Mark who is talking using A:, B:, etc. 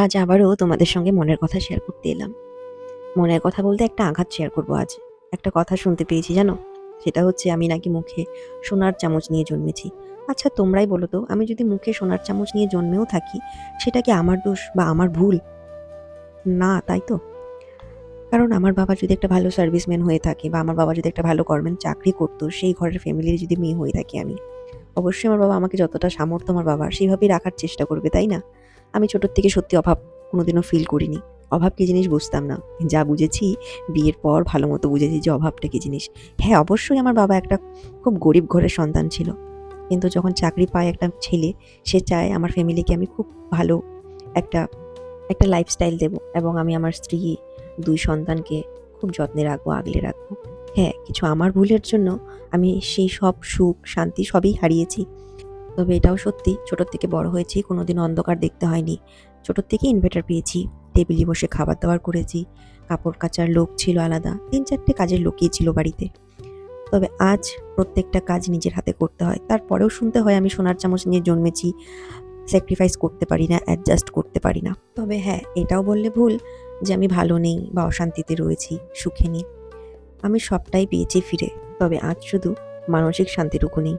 A: আজ আবারও তোমাদের সঙ্গে মনের কথা শেয়ার করতে এলাম। মনের কথা বলতে একটা আঘাত শেয়ার করব আজ। একটা কথা শুনতে পেয়েছি জানো? সেটা হচ্ছে আমি নাকি মুখে সোনার চামচ নিয়ে জন্মেছি। আচ্ছা তোমরাই বলো তো, আমি যদি মুখে সোনার চামচ নিয়ে জন্মেও থাকি, সেটা কি আমার দোষ বা আমার ভুল? না, তাই তো। কারণ আমার বাবা যদি একটা ভালো সার্ভিসম্যান হয়ে থাকে বা আমার বাবা যদি একটা ভালো গভর্নমেন্ট চাকরি করতো, সেই ঘরের ফ্যামিলির যদি মেয়ে হয়ে থাকি আমি, অবশ্যই আমার বাবা আমাকে যতটা সামর্থ্য আমার বাবা সেইভাবেই রাখার চেষ্টা করবে, তাই না? আমি ছোটোর থেকে সত্যি অভাব কোনোদিনও ফিল করিনি। অভাব কী জিনিস বুঝতাম না। যা বুঝেছি, বিয়ের পর ভালো মতো বুঝেছি যে অভাবটা কী জিনিস। হ্যাঁ অবশ্যই আমার বাবা একটা খুব গরিব ঘরের সন্তান ছিল। কিন্তু যখন চাকরি পায় একটা ছেলে, সে চায় আমার ফ্যামিলিকে আমি খুব ভালো একটা একটা লাইফস্টাইল দেবো এবং আমি আমার স্ত্রী, দুই সন্তানকে খুব যত্নে রাখব, আগলে রাখব। হ্যাঁ কিছু আমার ভুলের জন্য আমি সেই সব সুখ, শান্তি সবই হারিয়েছি। তবে এটাও সত্যি, ছোটোর থেকে বড় হয়েছি, কোনোদিন অন্ধকার দেখতে হয়নি। ছোটোর থেকে ইনভার্টার পেয়েছি, টেবিলে বসে খাবার দাবার করেছি, কাপড় কাচার লোক ছিল আলাদা, তিন চারটে কাজের লোকই ছিল বাড়িতে। তবে আজ প্রত্যেকটা কাজ নিজের হাতে করতে হয়, তারপরেও শুনতে হয় আমি সোনার চামচ নিয়ে জন্মেছি স্যাক্রিফাইস করতে পারি না অ্যাডজাস্ট করতে পারি না। তবে হ্যাঁ এটাও বললে ভুল যে আমি ভালো নেই বা অশান্তিতে রয়েছি, সুখে নেই। আমি সবটাই পেয়েছি ফিরে, তবে আজ শুধু মানসিক শান্তিটুকু নেই।